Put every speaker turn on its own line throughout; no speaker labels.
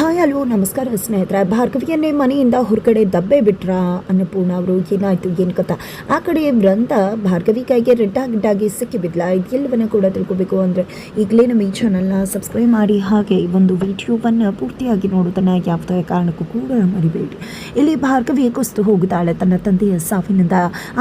Hi, hello, ನಮಸ್ಕಾರ ಸ್ನೇಹಿತರೆ. ಭಾರ್ಗವಿಯನ್ನೇ ಮನೆಯಿಂದ ಹೊರಗಡೆ ದಬ್ಬೆ ಬಿಟ್ರ ಅನ್ನಪೂರ್ಣ ಅವರು ಏನಾಯ್ತು, ಏನು ಕಥ? ಆ ಕಡೆ ಬೃಂದ ಭಾರ್ಗವಿ ಕೈಗೆ ರೆಡ್ಡಾಗಿಡ್ಡಾಗಿ ಸಿಕ್ಕಿ ಬಿದ್ಲ. ಇದೆಲ್ಲವನ್ನ ಕೂಡ ತಿಳ್ಕೊಬೇಕು ಅಂದರೆ ಈಗಲೇ ನಮ್ಮ ಈ ಚಾನಲ್ನ ಸಬ್ಸ್ಕ್ರೈಬ್ ಮಾಡಿ, ಹಾಗೆ ಈ ಒಂದು ವಿಡಿಯೋವನ್ನು ಪೂರ್ತಿಯಾಗಿ ನೋಡೋದನ್ನು ಯಾವುದೇ ಕಾರಣಕ್ಕೂ ಕೂಡ ಮರಿಬೇಡಿ. ಇಲ್ಲಿ ಭಾರ್ಗವಿ ಕುಸ್ತು ಹೋಗಿದ್ದಾಳೆ. ತನ್ನ ತಂದೆಯ ಸಾವಿನಿಂದ.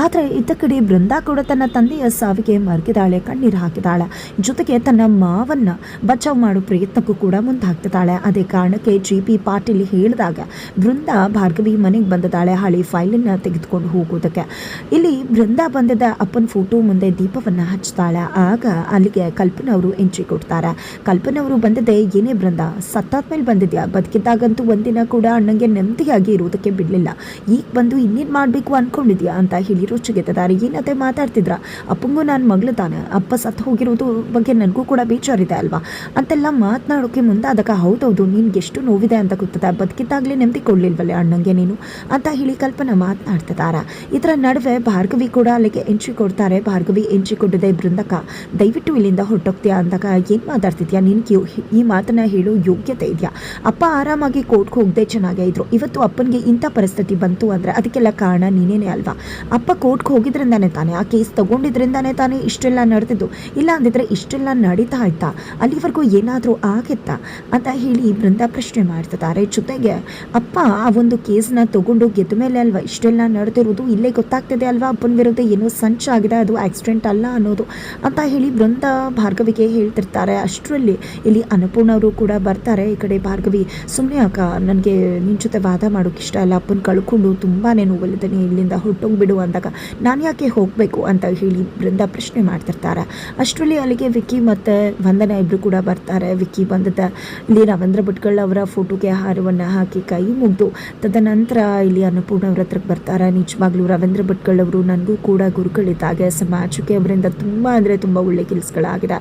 ಆದರೆ ಇದ್ದ ಕಡೆ ಬೃಂದ ಕೂಡ ತನ್ನ ತಂದೆಯ ಸಾವಿಗೆ ಮರಗಿದಾಳೆ ಕಣ್ಣೀರು ಹಾಕಿದಾಳೆ ಜೊತೆಗೆ ತನ್ನ ಮಾವನ್ನ ಬಚಾವ್ ಮಾಡೋ ಪ್ರಯತ್ನಕ್ಕೂ ಕೂಡ ಮುಂದಾಗ್ತಿದ್ದಾಳೆ. ಅದೇ ಕಾರಣಕ್ಕೆ ಜಿ ಪಿ ಪಾಟೀಲ್ ಹೇಳಿದಾಗ ಬೃಂದ ಭಾರ್ಗವಿ ಮನೆಗೆ ಬಂದಿದ್ದಾಳೆ ಹಳಿ ಫೈಲನ್ನ ತೆಗೆದುಕೊಂಡು ಹೋಗೋದಕ್ಕೆ. ಇಲ್ಲಿ ಬೃಂದ ಬಂದದ ಅಪ್ಪನ ಫೋಟೋ ಮುಂದೆ ದೀಪವನ್ನು ಹಚ್ತಾಳೆ. ಆಗ ಅಲ್ಲಿಗೆ ಕಲ್ಪನಾ ಅವರು ಎಂಟ್ರಿ ಕೊಡ್ತಾರೆ. ಕಲ್ಪನಾ ಅವರು ಬಂದಿದ್ದೆ, ಏನೇ ಬೃಂದ ಸತ್ತಾದ್ಮೇಲೆ ಬಂದಿದ್ಯಾ? ಬದುಕಿದ್ದಾಗಂತೂ ಒಂದಿನ ಕೂಡ ಅಣ್ಣಂಗೆ ನೆಮ್ಮದಿಯಾಗಿ ಇರೋದಕ್ಕೆ ಬಿಡಲಿಲ್ಲ. ಈಗ ಬಂದು ಇನ್ನೇನು ಮಾಡಬೇಕು ಅನ್ಕೊಂಡಿದ್ಯಾ? ಅಂತ ಹೇಳಿ ರುಚಿಗೆತ್ತಿದ್ದಾರೆ ಏನತ್ತೆ ಮಾತಾಡ್ತಿದ್ರ? ಅಪ್ಪಂಗೂ ನಾನು ಮಗಳು ತಾನೆ. ಅಪ್ಪ ಸತ್ತು ಹೋಗಿರೋದು ಬಗ್ಗೆ ನನಗೂ ಕೂಡ ಬೇಜಾರಿದೆ ಅಲ್ವಾ? ಅಂತೆಲ್ಲ ಮಾತನಾಡೋಕೆ ಮುಂದಾದಾಗ, ಹೌದೌದು ನಿನ್ಗೆ ಎಷ್ಟು ನೋವಿದೆ ಅಂತ ಗೊತ್ತದ? ಬದುಕಿದ್ದಾಗಲೇ ನೆಮ್ಮದಿ ಕೊಡ್ಲಿಲ್ವಲ್ಲೇ ಅಣ್ಣಂಗೆ ನೀನು? ಅಂತ ಹೇಳಿ ಕಲ್ಪನಾ ಮಾತನಾಡ್ತಿದ್ದಾರ ಇದರ ನಡುವೆ ಭಾರ್ಗವಿ ಕೂಡ ಅಲ್ಲಿಗೆ ಎಂಟ್ರಿ ಕೊಡ್ತಾರೆ. ಭಾರ್ಗವಿ ಎಂಟ್ರಿ ಕೊಟ್ಟಿದೆ ಬೃಂದಕ, ದಯವಿಟ್ಟು ಇಲ್ಲಿಂದ ಹೊರಟೋಗ್ತೀಯಾ? ಅಂದಾಗ, ಏನು ಮಾತಾಡ್ತಿದ್ಯಾ? ನಿನ್ಗೆ ಈ ಮಾತನ್ನ ಹೇಳೋ ಯೋಗ್ಯತೆ ಇದೆಯಾ? ಅಪ್ಪ ಆರಾಮಾಗಿ ಕೋರ್ಟ್ಗೆ ಹೋಗದೆ ಚೆನ್ನಾಗೇ ಇದ್ರು. ಇವತ್ತು ಅಪ್ಪನಿಗೆ ಇಂಥ ಪರಿಸ್ಥಿತಿ ಬಂತು ಅಂದರೆ ಅದಕ್ಕೆಲ್ಲ ಕಾರಣ ನೀನೇನೆ ಅಲ್ವಾ? ಅಪ್ಪ ಕೋರ್ಟ್ಗೆ ಹೋಗಿದ್ರಿಂದಾನೆ ತಾನೇ? ಆ ಕೇಸ್ ತಗೊಂಡಿದ್ರಿಂದಾನೇ ತಾನೇ ಇಷ್ಟೆಲ್ಲ ನಡೆದಿದ್ದು? ಇಲ್ಲ ಅಂದಿದ್ರೆ ಇಷ್ಟೆಲ್ಲ ನಡೀತಾ ಇತ್ತಾ? ಅಲ್ಲಿವರೆಗೂ ಏನಾದರೂ ಆಗಿತ್ತಾ? ಅಂತ ಹೇಳಿ ಬೃಂದ ಪ್ರಶ್ನೆ ಮಾಡ್ತಿದ್ದಾರೆ. ಜೊತೆಗೆ, ಅಪ್ಪ, ಆ ಒಂದು ಕೇಸ್ನ ತಗೊಂಡು ಗೆದ್ದ ಮೇಲೆ ಅಲ್ವಾ ಇಷ್ಟೆಲ್ಲ ನಡೆದಿರೋದು? ಇಲ್ಲೇ ಗೊತ್ತಾಗ್ತಿದೆ ಅಲ್ವಾ? ಅಪ್ಪನ ವಿರುದ್ಧ ಏನೋ ಸಂಚಾಗಿದೆ ಅದು ಆಕ್ಸಿಡೆಂಟ್ ಅಲ್ಲ ಅನ್ನೋದು. ಅಂತ ಹೇಳಿ ಬೃಂದ ಭಾರ್ಗವಿಗೆ ಹೇಳ್ತಿರ್ತಾರೆ. ಅಷ್ಟರಲ್ಲಿ ಇಲ್ಲಿ ಅನ್ನಪೂರ್ಣ ಅವರು ಕೂಡ ಬರ್ತಾರೆ. ಈ ಕಡೆ ಭಾರ್ಗವಿ ಸುಮ್ಮನೆ ಅಕ್ಕ ನನಗೆ ನಿನ್ನ ಜೊತೆ ವಾದ ಮಾಡೋಕೆ ಇಷ್ಟ ಅಲ್ಲ ಅಪ್ಪನ ಕಳ್ಕೊಂಡು ತುಂಬಾ ನೋವಲ್ಲಿದ್ದೀನಿ. ಇಲ್ಲಿಂದ ಹೊರಟೋಗ್ಬಿಡು ಅಂದಾಗ ನಾನು ಯಾಕೆ ಹೋಗಬೇಕು ಅಂತ ಹೇಳಿ ಬೃಂದ ಪ್ರಶ್ನೆ ಮಾಡ್ತಿರ್ತಾರೆ. ಅಷ್ಟರಲ್ಲಿ ಅಲ್ಲಿಗೆ ವಿಕ್ಕಿ ಮತ್ತು ವಂದನ ಇಬ್ಬರು ಕೂಡ ಬರ್ತಾರೆ. ವಿಕ್ಕಿ ಬಂದದ, ಇಲ್ಲಿ ರವೀಂದ್ರ ಭಟ್ಕಳ್ ಅವರ ಫೋಟೋಗೆ ಹಾರವನ್ನು ಹಾಕಿ ಕೈ ಮುಗಿದು, ತದನಂತರ ಇಲ್ಲಿ ಅನ್ನಪೂರ್ಣ ಅವ್ರ ಹತ್ರಕ್ಕೆ ಬರ್ತಾರೆ. ನಿಜವಾಗ್ಲೂ ರವೀಂದ್ರ ಭಟ್ಗಳವರು ನನಗೂ ಕೂಡ ಗುರುಗಳಿದ್ದಾಗೆ ಸಮಾಜಕ್ಕೆ ಅವರಿಂದ ತುಂಬ ಅಂದರೆ ತುಂಬ ಒಳ್ಳೆ ಕೆಲಸಗಳಾಗಿದೆ.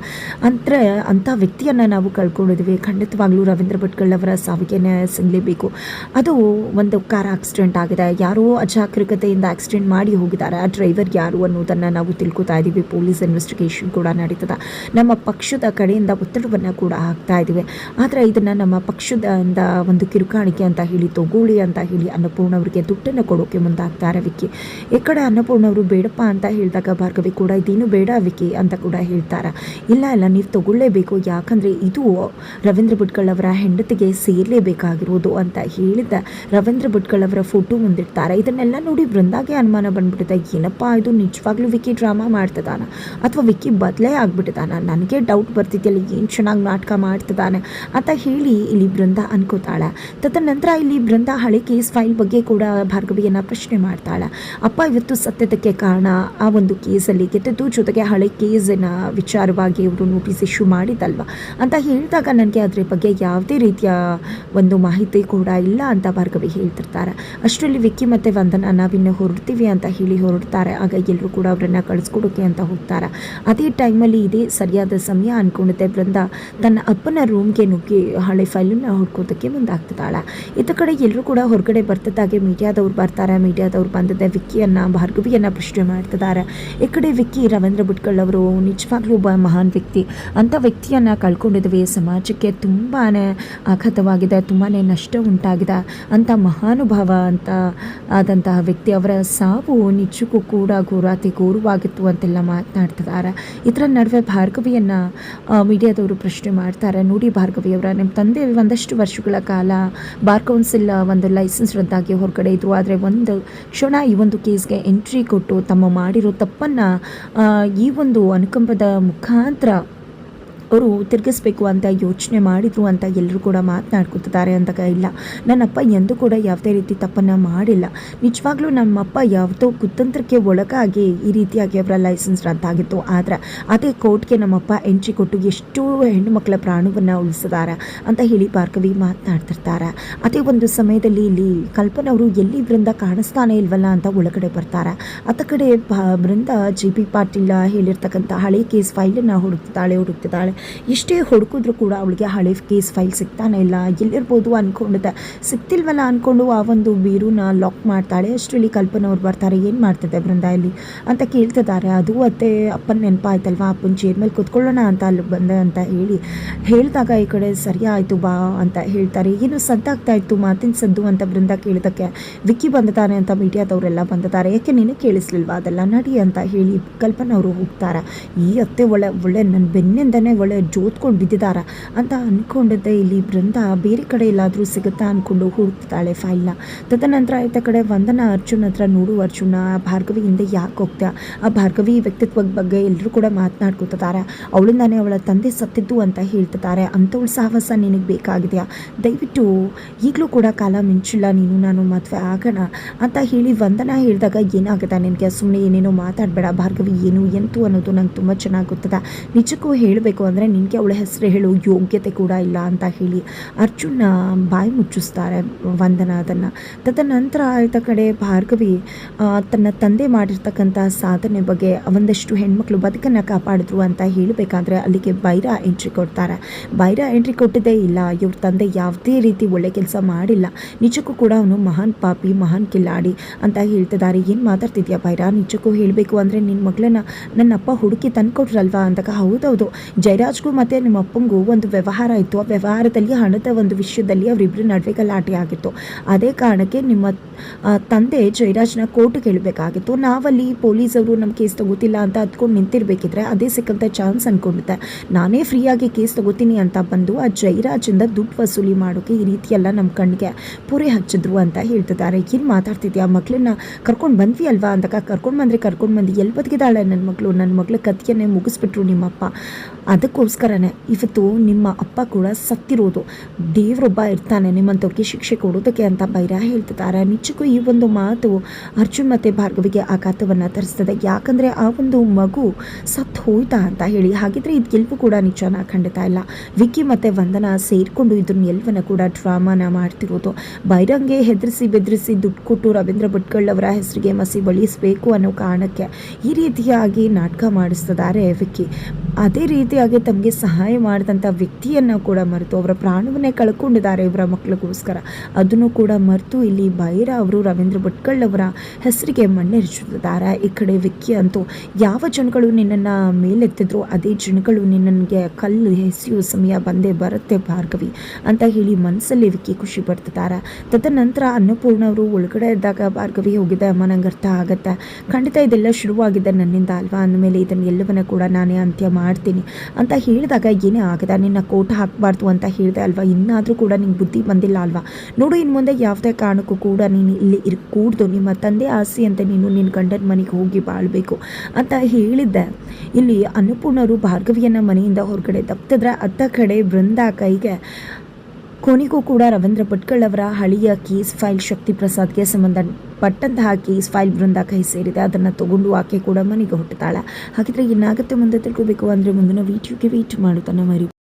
ಅಂದರೆ ಅಂಥ ವ್ಯಕ್ತಿಯನ್ನು ನಾವು ಕಳ್ಕೊಂಡಿದ್ವಿ. ಖಂಡಿತವಾಗ್ಲೂ ರವೀಂದ್ರ ಭಟ್ಗಳವರ ಸಾವಿಗೆ ಸಿಗಲೇಬೇಕು. ಅದು ಒಂದು ಕಾರ್ ಆಕ್ಸಿಡೆಂಟ್ ಆಗಿದೆ. ಯಾರೋ ಅಜಾಗರೂಕತೆಯಿಂದ ಆಕ್ಸಿಡೆಂಟ್ ಮಾಡಿ ಹೋಗಿದ್ದಾರೆ ಆ ಡ್ರೈವರ್ ಯಾರು ಅನ್ನೋದನ್ನು ನಾವು ತಿಳ್ಕೊತಾ ಇದ್ದೀವಿ ಪೊಲೀಸ್ ಇನ್ವೆಸ್ಟಿಗೇಷನ್ ಕೂಡ ನಡೀತದೆ. ನಮ್ಮ ಪಕ್ಷದ ಕಡೆಯಿಂದ ಒತ್ತಡವನ್ನು ಕೂಡ ಹಾಕ್ತಾ ಇದ್ದೀವಿ ಆದರೆ ಇದನ್ನು ನಮ್ಮ ಪಕ್ಷದಿಂದ ಒಂದು ಕಿರುಕಾಣಿಕೆ ಅಂತ ಹೇಳಿ, ತೊಗೊಳ್ಳಿ ಅಂತ ಹೇಳಿ ಅನ್ನಪೂರ್ಣ ಅವರಿಗೆ ದುಡ್ಡನ್ನು ಕೊಡೋಕೆ ಮುಂದಾಗ್ತಾರೆ ವಿಕ್ಕಿ ಈ ಕಡೆ ಅನ್ನಪೂರ್ಣ ಅವರು ಬೇಡಪ್ಪ ಅಂತ ಹೇಳಿದಾಗ ಭಾರ್ಗವಿ ಕೂಡ, ಇದೇನು ಬೇಡ ವಿಕ್ಕಿ ಅಂತ ಕೂಡ ಹೇಳ್ತಾರೆ. ಇಲ್ಲ ಇಲ್ಲ, ನೀವು ತಗೊಳ್ಳೇಬೇಕು. ಯಾಕಂದರೆ ಇದು ರವೀಂದ್ರ ಭಟ್ಗಳವರ ಹೆಂಡತಿಗೆ ಸೇರಲೇಬೇಕಾಗಿರೋದು ಅಂತ ಹೇಳಿದ ರವೀಂದ್ರ ಭಟ್ಗಳವರ ಫೋಟೋ ಮುಂದಿಡ್ತಾರೆ. ಇದನ್ನೆಲ್ಲ ನೋಡಿ ಬೃಂದಾಗೆ ಅನುಮಾನ ಬಂದ್ಬಿಟ್ಟಿದೆ ಏನಪ್ಪ ಇದು? ನಿಜವಾಗ್ಲೂ ವಿಕ್ಕಿ ಡ್ರಾಮಾ ಮಾಡ್ತಿದ್ದಾನ? ಅಥವಾ ವಿಕ್ಕಿ ಬದಲೇ ಆಗ್ಬಿಟ್ಟಿದ್ದಾನ? ನನಗೆ ಡೌಟ್ ಬರ್ತಿದೆಯಲ್ಲ, ಏನು ಚೆನ್ನಾಗಿ ನಾಟಕ ಮಾಡ್ತಿದ್ದಾನೆ? ಅಂತ ಹೇಳಿ ಇಲ್ಲಿ ಅನ್ಕೋತಾಳೆ. ತದನಂತರ ಇಲ್ಲಿ ಬೃಂದ ಹಳೆ ಕೇಸ್ ಫೈಲ್ ಬಗ್ಗೆ ಕೂಡ ಭಾರ್ಗವಿಯನ್ನು ಪ್ರಶ್ನೆ ಮಾಡ್ತಾಳೆ. ಅಪ್ಪ, ಇವತ್ತು ಸತ್ಯದಕ್ಕೆ ಕಾರಣ ಆ ಒಂದು ಕೇಸಲ್ಲಿ ಗೆದ್ದದ್ದು ಜೊತೆಗೆ ಹಳೆ ಕೇಸಿನ ವಿಚಾರವಾಗಿ ಅವರು ನೋಟಿಸ್ ಇಶ್ಯೂ ಮಾಡಿದಲ್ವ? ಅಂತ ಹೇಳಿದಾಗ ನನಗೆ ಅದರ ಬಗ್ಗೆ ಯಾವುದೇ ರೀತಿಯ ಒಂದು ಮಾಹಿತಿ ಕೂಡ ಇಲ್ಲ ಅಂತ ಭಾರ್ಗವಿ ಹೇಳ್ತಿರ್ತಾರೆ. ಅಷ್ಟರಲ್ಲಿ ವಿಕ್ಕಿ ಮತ್ತು ವಂದನ ನಾವಿನ್ನು ಹೊರಡ್ತೀವಿ ಅಂತ ಹೇಳಿ ಹೊರಡ್ತಾರೆ. ಆಗ ಎಲ್ಲರೂ ಕೂಡ ಅವರನ್ನು ಕಳಿಸ್ಕೊಡೋಕೆ ಅಂತ ಹೋಗ್ತಾರೆ. ಅದೇ ಟೈಮಲ್ಲಿ ಇದೇ ಸರಿಯಾದ ಸಮಯ ಅನ್ಕೊಂಡಿದ್ದೆ. ಬೃಂದ ತನ್ನ ಅಪ್ಪನ ರೂಮ್ಗೆ ನುಗ್ಗಿ ಹಳೆ ಫೈಲನ್ನು ಹುಡ್ಕೋದಕ್ಕೆ ಮುಂದಾಗ್ತಿದ್ದಾಳೆ. ಇತ್ತ ಕಡೆ ಎಲ್ಲರೂ ಕೂಡ ಹೊರಗಡೆ ಬರ್ತಿದ್ದಾಗೆ ಮೀಡಿಯಾದವ್ರು ಬರ್ತಾರೆ. ಮೀಡಿಯಾದವ್ರು ಬಂದಿದ್ದೆ ವಿಕ್ಕಿಯನ್ನು, ಭಾರ್ಗವಿಯನ್ನು ಪ್ರಶ್ನೆ ಮಾಡ್ತಿದ್ದಾರೆ. ಈ ಕಡೆ ವಿಕ್ಕಿ ರವೀಂದ್ರ ಭಟ್ಕಳ್ ಅವರು ನಿಜವಾಗ್ಲೂ ಒಬ್ಬ ಮಹಾನ್ ವ್ಯಕ್ತಿ. ಅಂಥ ವ್ಯಕ್ತಿಯನ್ನು ಕಳ್ಕೊಂಡಿದ್ವಿ. ಸಮಾಜಕ್ಕೆ ತುಂಬಾ ಆಘಾತವಾಗಿದೆ ತುಂಬಾ ನಷ್ಟ ಉಂಟಾಗಿದೆ. ಅಂಥ ಮಹಾನುಭಾವ ಅಂತ ಆದಂತಹ ವ್ಯಕ್ತಿ ಅವರ ಸಾವು ನಿಜಕ್ಕೂ ಕೂಡ ಘೋರಾತಿ ಘೋರವಾಗಿತ್ತು ಅಂತೆಲ್ಲ ಮಾತನಾಡ್ತಿದ್ದಾರೆ. ಇದರ ನಡುವೆ ಭಾರ್ಗವಿಯನ್ನು ಮೀಡಿಯಾದವರು ಪ್ರಶ್ನೆ ಮಾಡ್ತಾರೆ. ನೋಡಿ ಭಾರ್ಗವಿಯವರ ನಿಮ್ಮ ತಂದೆ ಒಂದಷ್ಟು ವರ್ಷಗಳ ಕಾಲ ಬಾರ್ ಕೌನ್ಸಿಲ್ ಒಂದು ಲೈಸೆನ್ಸ್ ರದ್ದಾಗಿ ಹೊರಗಡೆ ಇದ್ರು. ಆದರೆ ಒಂದು ಕ್ಷಣ ಈ ಒಂದು ಕೇಸ್ಗೆ ಎಂಟ್ರಿ ಕೊಟ್ಟು ತಮ್ಮ ಮಾಡಿರೋ ತಪ್ಪನ್ನು ಈ ಒಂದು ಅನುಕಂಪದ ಮುಖಾಂತರ ಅವರು ತಿರುಗಿಸ್ಬೇಕು ಅಂತ ಯೋಚನೆ ಮಾಡಿದ್ರು ಅಂತ ಎಲ್ಲರೂ ಕೂಡ ಮಾತನಾಡ್ಕೊತಿದ್ದಾರೆ ಅಂತ ಇಲ್ಲ. ನನ್ನಪ್ಪ ಎಂದೂ ಕೂಡ ಯಾವುದೇ ರೀತಿ ತಪ್ಪನ್ನು ಮಾಡಿಲ್ಲ. ನಿಜವಾಗ್ಲೂ ನಮ್ಮಪ್ಪ ಯಾವುದೋ ಕುತಂತ್ರಕ್ಕೆ ಒಳಗಾಗಿ ಈ ರೀತಿಯಾಗಿ ಅವರ ಲೈಸೆನ್ಸ್ ರದ್ದಾಗಿತ್ತು. ಆದರೆ ಅದೇ ಕೋರ್ಟ್ಗೆ ನಮ್ಮಪ್ಪ ಎಂಟ್ರಿ ಕೊಟ್ಟು ಎಷ್ಟೋ ಹೆಣ್ಣು ಮಕ್ಕಳ ಪ್ರಾಣವನ್ನು ಉಳಿಸಿದ್ದಾರೆ ಅಂತ ಹೇಳಿ ಭಾರ್ಗವಿ ಮಾತನಾಡ್ತಿರ್ತಾರೆ. ಅದೇ ಒಂದು ಸಮಯದಲ್ಲಿ ಇಲ್ಲಿ ಕಲ್ಪನಾ ಅವರು ಎಲ್ಲಿ ಬೃಂದ ಕಾಣಿಸ್ತಾನೆ ಇಲ್ವಲ್ಲ ಅಂತ ಒಳಗಡೆ ಬರ್ತಾರೆ. ಅತ್ತ ಕಡೆ ಬೃಂದ ಜಿ ಪಿ ಪಾಟೀಲ ಹೇಳಿರ್ತಕ್ಕಂಥ ಹಳೆ ಕೇಸ್ ಫೈಲನ್ನು ಹುಡುಕ್ತಿದ್ದಾಳೆ ಹುಡುಕ್ತಿದ್ದಾಳೆ. ಎಷ್ಟೇ ಹುಡುಕಿದ್ರು ಕೂಡ ಅವಳಿಗೆ ಹಳೆ ಕೇಸ್ ಫೈಲ್ ಸಿಗ್ತಾನೆ ಇಲ್ಲ. ಎಲ್ಲಿರ್ಬೋದು ಅಂದ್ಕೊಂಡಿದ್ದೆ ಸಿಗ್ತಿಲ್ವಲ್ಲ ಅಂದ್ಕೊಂಡು ಆ ಒಂದು ಬೀರೂನ ಲಾಕ್ ಮಾಡ್ತಾಳೆ. ಅಷ್ಟರಲ್ಲಿ ಕಲ್ಪನವ್ರು ಬರ್ತಾರೆ. ಏನು ಮಾಡ್ತಿದ್ದೆ ಬೃಂದ ಇಲ್ಲಿ? ಅಂತ ಕೇಳ್ತಿದ್ದಾರೆ. ಅದು ಅತ್ತೆ ಅಪ್ಪನ ನೆನಪಾಯ್ತಲ್ವಾ? ಅಪ್ಪನ ಚೇರ್ ಮೇಲೆ ಕುತ್ಕೊಳ್ಳೋಣ ಅಂತ ಅಲ್ಲಿ ಬಂದೆ ಅಂತ ಹೇಳಿ. ಹೇಳಿದಾಗ ಈ ಕಡೆ ಸರಿ ಆಯಿತು ಬಾ ಅಂತ ಹೇಳ್ತಾರೆ. ಏನು ಸದ್ದಾಗ್ತಾ ಇತ್ತು ಮಾತಿನ ಸದ್ದು ಅಂತ ಬೃಂದ ಕೇಳಿದಕ್ಕೆ? ವಿಕ್ಕಿ ಬಂದಿದ್ದಾನೆ ಅಂತ ಮೀಡಿಯಾದವರೆಲ್ಲ ಬಂದಿದ್ದಾರೆ. ಯಾಕೆ ನೀನು ಕೇಳಿಸ್ಲಿಲ್ವಾ? ಅದೆಲ್ಲ ನಡಿ ಅಂತ ಹೇಳಿ ಕಲ್ಪನಾ ಅವರು ಹೋಗ್ತಾರೆ. ಈ ಅತ್ತೆ ಒಳ್ಳೆ ಒಳ್ಳೆ ನನ್ನ ಬೆನ್ನಿಂದನೇ ಜೋತ್ಕೊಂಡು ಬಿದ್ದಿದ್ದಾರೆ ಅಂತ ಅಂದ್ಕೊಂಡಿದ್ದೆ ಇಲ್ಲಿ ಬೃಂದ ಬೇರೆ ಕಡೆ ಎಲ್ಲಾದರೂ ಸಿಗುತ್ತಾ ಅಂದ್ಕೊಂಡು ಹುಡುಕ್ತಾಳೆ ಫೈಲ್ನ. ತದನಂತರ ಆಯ್ತ ಕಡೆ ವಂದನ ಅರ್ಜುನ್ ಹತ್ರ ನೋಡು ಅರ್ಜುನ, ಭಾರ್ಗವಿ ಹಿಂದೆ ಯಾಕೆ ಹೋಗ್ತಾ ಆ ಭಾರ್ಗವಿ ವ್ಯಕ್ತಿತ್ವದ ಬಗ್ಗೆ ಎಲ್ಲರೂ ಕೂಡ ಮಾತನಾಡ್ಕೊತಿದ್ದಾರೆ ಅವಳಿಂದಾನೇ ಅವಳ ತಂದೆ ಸತ್ತಿದ್ದು ಅಂತ ಹೇಳ್ತಿದ್ದಾರೆ ಅಂಥವಳ ಸಾಹಸ ನಿನಗೆ ಬೇಕಾಗಿದೆಯಾ? ದಯವಿಟ್ಟು ಈಗಲೂ ಕೂಡ ಕಾಲ ಮಿಂಚಿಲ್ಲ ನೀನು, ನಾನು ಮದುವೆ ಆಗೋಣ ಅಂತ ಹೇಳಿ ವಂದನ ಹೇಳಿದಾಗ ಏನಾಗುತ್ತೆ ನಿನಗೆ? ಸುಮ್ಮನೆ ಏನೇನೋ ಮಾತಾಡಬೇಡ, ಭಾರ್ಗವಿ ಏನು, ಎಂತು ಅನ್ನೋದು ನಂಗೆ ತುಂಬ ಚೆನ್ನಾಗಿ ಗೊತ್ತದ. ನಿಜಕ್ಕೂ ಹೇಳಬೇಕು ಅಂದರೆ ನಿನಗೆ ಅವಳ ಹೆಸರು ಹೇಳೋ ಯೋಗ್ಯತೆ ಕೂಡ ಇಲ್ಲ ಅಂತ ಹೇಳಿ ಅರ್ಜುನ ಬಾಯಿ ಮುಚ್ಚಿಸ್ತಾರೆ ವಂದನ ಅದನ್ನು. ತದನಂತರ ಆಯ್ತ ಕಡೆ ಭಾರ್ಗವಿ ತನ್ನ ತಂದೆ ಮಾಡಿರ್ತಕ್ಕಂಥ ಸಾಧನೆ ಬಗ್ಗೆ ಒಂದಷ್ಟು ಹೆಣ್ಮಕ್ಳು ಬದುಕನ್ನು ಕಾಪಾಡಿದ್ರು ಅಂತ ಹೇಳಬೇಕಾದ್ರೆ ಅಲ್ಲಿಗೆ ಬೈರ ಎಂಟ್ರಿ ಕೊಡ್ತಾರೆ. ಬೈರ ಎಂಟ್ರಿ ಕೊಟ್ಟಿದ್ದೇ ಇಲ್ಲ, ಇವ್ರ ತಂದೆ ಯಾವುದೇ ರೀತಿ ಒಳ್ಳೆ ಕೆಲಸ ಮಾಡಿಲ್ಲ. ನಿಜಕ್ಕೂ ಕೂಡ ಅವನು ಮಹಾನ್ ಪಾಪಿ, ಮಹಾನ್ ಕಿಲ್ಲಾಡಿ ಅಂತ ಹೇಳ್ತಿದ್ದಾರೆ. ಏನು ಮಾತಾಡ್ತಿದ್ಯಾ ಬೈರ? ನಿಜಕ್ಕೂ ಹೇಳಬೇಕು ಅಂದರೆ ನಿನ್ನ ಮಗಳನ್ನ ನನ್ನ ಅಪ್ಪ ಹುಡುಕಿ ಹೌದು ಅಂದಾಗ ಹೌದೌದು. ಜಯರಾಜ್ಗೂ ಮತ್ತು ನಿಮ್ಮ ಅಪ್ಪಂಗೂ ಒಂದು ವ್ಯವಹಾರ ಇತ್ತು. ಆ ವ್ಯವಹಾರದಲ್ಲಿ ಹಣದ ಒಂದು ವಿಷಯದಲ್ಲಿ ಅವರಿಬ್ಬರ ನಡುವೆ ಗಲಾಟೆ ಆಗಿತ್ತು. ಅದೇ ಕಾರಣಕ್ಕೆ ನಿಮ್ಮ ತಂದೆ ಜಯರಾಜ್ನ ಕೋರ್ಟ್ ಕೇಳಬೇಕಾಗಿತ್ತು. ನಾವಲ್ಲಿ ಪೊಲೀಸವರು ನಮ್ಮ ಕೇಸ್ ತಗೋತಿಲ್ಲ ಅಂತ ಅದ್ಕೊಂಡು ನಿಂತಿರ್ಬೇಕಿದ್ರೆ ಅದೇ ಸಿಕ್ಕಂಥ ಚಾನ್ಸ್ ಅಂದ್ಕೊಂಡಿದ್ದೆ ನಾನೇ ಫ್ರೀಯಾಗಿ ಕೇಸ್ ತಗೋತೀನಿ ಅಂತ ಬಂದು ಆ ಜೈರಾಜಿಂದ ದುಡ್ಡು ವಸೂಲಿ ಮಾಡೋಕ್ಕೆ ಈ ರೀತಿಯೆಲ್ಲ ನಮ್ಮ ಕಣ್ಣಿಗೆ ಪೂರೆ ಹಚ್ಚಿದ್ರು ಅಂತ ಹೇಳ್ತಿದ್ದಾರೆ. ಏನು ಮಾತಾಡ್ತಿದ್ಯಾ? ಮಕ್ಕಳನ್ನ ಕರ್ಕೊಂಡು ಬಂದ್ವಿ ಅಲ್ವಾ? ಅಂತ ಕರ್ಕೊಂಡು ಬಂದರೆ ಕರ್ಕೊಂಡು ಬಂದು ಎಲ್ಲಿ ಬದುಕಿದಾಳೆ ನನ್ನ ಮಗಳು. ನನ್ನ ಮಗಳ ಕಥೆಯನ್ನೇ ಮುಗಿಸ್ಬಿಟ್ರು ನಿಮ್ಮಪ್ಪ. ಅದಕ್ಕೋಸ್ಕರನೇ ಇವತ್ತು ನಿಮ್ಮ ಅಪ್ಪ ಕೂಡ ಸತ್ತಿರೋದು. ದೇವರೊಬ್ಬ ಇರ್ತಾನೆ, ನಿಮ್ಮಂಥವ್ರಿಗೆ ಶಿಕ್ಷೆ ಕೊಡೋದಕ್ಕೆ ಅಂತ ಬೈರ ಹೇಳ್ತಿದ್ದಾರೆ. ನಿಜಕ್ಕೂ ಈ ಒಂದು ಮಾತು ಅರ್ಜುನ್ ಮತ್ತು ಭಾರ್ಗವಿಗೆ ಆಘಾತವನ್ನು ತರಿಸ್ತದೆ. ಯಾಕಂದರೆ ಆ ಒಂದು ಮಗು ಸತ್ತು ಹೋಯ್ತಾ ಅಂತ ಹೇಳಿ. ಹಾಗಿದ್ರೆ ಇದು ಗೆಲುವು ಕೂಡ ನಿಜನ ಖಂಡಿತ ಇಲ್ಲ. ವಿಕಿ ಮತ್ತು ವಂದನ ಸೇರಿಕೊಂಡು ಇದನ್ನ ಎಲ್ಲವನ್ನ ಕೂಡ ಡ್ರಾಮಾನ ಮಾಡ್ತಿರೋದು. ಬೈರಂಗೆ ಹೆದರಿಸಿ ಬೆದರಿಸಿ ದುಡ್ಡು ಕೊಟ್ಟು ರವೀಂದ್ರ ಭಟ್ಕಳ್ಳವರ ಹೆಸರಿಗೆ ಮಸಿ ಬಳಿಸಬೇಕು ಅನ್ನೋ ಕಾರಣಕ್ಕೆ ಈ ರೀತಿಯಾಗಿ ನಾಟಕ ಮಾಡಿಸ್ತಿದ್ದಾರೆ ವಿಕ್ಕಿ. ಅದೇ ರೀತಿಯಾಗಿ ತಮಗೆ ಸಹಾಯ ಮಾಡಿದಂಥ ವ್ಯಕ್ತಿಯನ್ನು ಕೂಡ ಮರೆತು ಅವರ ಪ್ರಾಣವನ್ನೇ ಕಳ್ಕೊಂಡಿದ್ದಾರೆ ಇವರ ಮಕ್ಕಳಿಗೋಸ್ಕರ. ಅದನ್ನು ಕೂಡ ಮರೆತು ಇಲ್ಲಿ ಬೈರ ಅವರು ರವೀಂದ್ರ ಭಟ್ಕಳ್ ಅವರ ಹೆಸರಿಗೆ ಮಣ್ಣೆರಚುತ್ತಿದ್ದಾರೆ ಈ ಕಡೆ ವಿಕ್ಕಿ ಅಂತೂ, ಯಾವ ಜನಗಳು ನಿನ್ನನ್ನು ಮೇಲೆತ್ತಿದ್ರು ಅದೇ ಜನಗಳು ನಿನ್ನನಿಗೆ ಕಲ್ಲು ಎಸೆಯುವ ಸಮಯ ಬಂದೇ ಬರುತ್ತೆ ಭಾರ್ಗವಿ ಅಂತ ಹೇಳಿ ಮನಸ್ಸಲ್ಲಿ ವಿಕ್ಕಿ ಖುಷಿ ಪಡ್ತಿದ್ದಾರೆ. ತದನಂತರ ಅನ್ನಪೂರ್ಣ ಅವರು ಒಳಗಡೆ ಇದ್ದಾಗ ಭಾರ್ಗವಿ ಹೋಗಿದೆ ಅಮ್ಮ ನಂಗೆ ಅರ್ಥ ಆಗುತ್ತೆ. ಖಂಡಿತ ಇದೆಲ್ಲ ಶುರುವಾಗಿದೆ ನನ್ನಿಂದ ಅಲ್ವಾ? ಅಂದಮೇಲೆ ಇದನ್ನು ಎಲ್ಲವನ್ನ ಕೂಡ ನಾನೇ ಅಂತ್ಯ ಮಾಡ್ತೀನಿ. ಅಂತ ಹೇಳಿದಾಗ ಏನೇ ಆಗದ? ನಿನ್ನ ಕೋಟ ಹಾಕಬಾರ್ದು ಅಂತ ಹೇಳಿದೆ ಅಲ್ವಾ? ಇನ್ನಾದರೂ ಕೂಡ ನಿಂಗೆ ಬುದ್ಧಿ ಬಂದಿಲ್ಲ ಅಲ್ವಾ? ನೋಡು ಇನ್ನು ಮುಂದೆ ಯಾವುದೇ ಕಾರಣಕ್ಕೂ ಕೂಡ ನೀನು ಇಲ್ಲಿ ಇರ್ ಕೂಡ್ದು ನಿಮ್ಮ ತಂದೆ ಆಸೆ ಅಂತ ನೀನು ನಿನ್ನ ಗಂಡನ ಮನೆಗೆ ಹೋಗಿ ಬಾಳಬೇಕು ಅಂತ ಹೇಳಿದ್ದೆ. ಇಲ್ಲಿ ಅನ್ನಪೂರ್ಣರು ಭಾರ್ಗವಿಯನ್ನ ಮನೆಯಿಂದ ಹೊರಗಡೆ ತಪ್ಪಿದ್ರೆ ಅತ್ತ ಕಡೆ ಬೃಂದ ಕೈಗೆ ಕೊನೆಗೂ ಕೂಡ ರವೀಂದ್ರ ಭಟ್ಕಳ್ ಅವರ ಹಳೆಯ ಕೇಸ್ ಫೈಲ್ ಶಕ್ತಿ ಪ್ರಸಾದ್ಗೆ ಸಂಬಂಧಪಟ್ಟಂತಹ ಕೇಸ್ ಫೈಲ್ ಬೃಂದ ಕೈ ಸೇರಿದೆ. ಅದನ್ನು ತಗೊಂಡು ಆಕೆ ಕೂಡ ಮನೆಗೆ ಹುಟ್ಟುತ್ತಾಳೆ ಹಾಗಿದ್ರೆ ಏನಾಗುತ್ತೆ ಮುಂದೆ ತಿಳ್ಕೋಬೇಕು ಅಂದರೆ ಮುಂದಿನ ವಿಡಿಯೋಗೆ ವೇಟ್ ಮಾಡುತ್ತಾನೆ ಮರಿ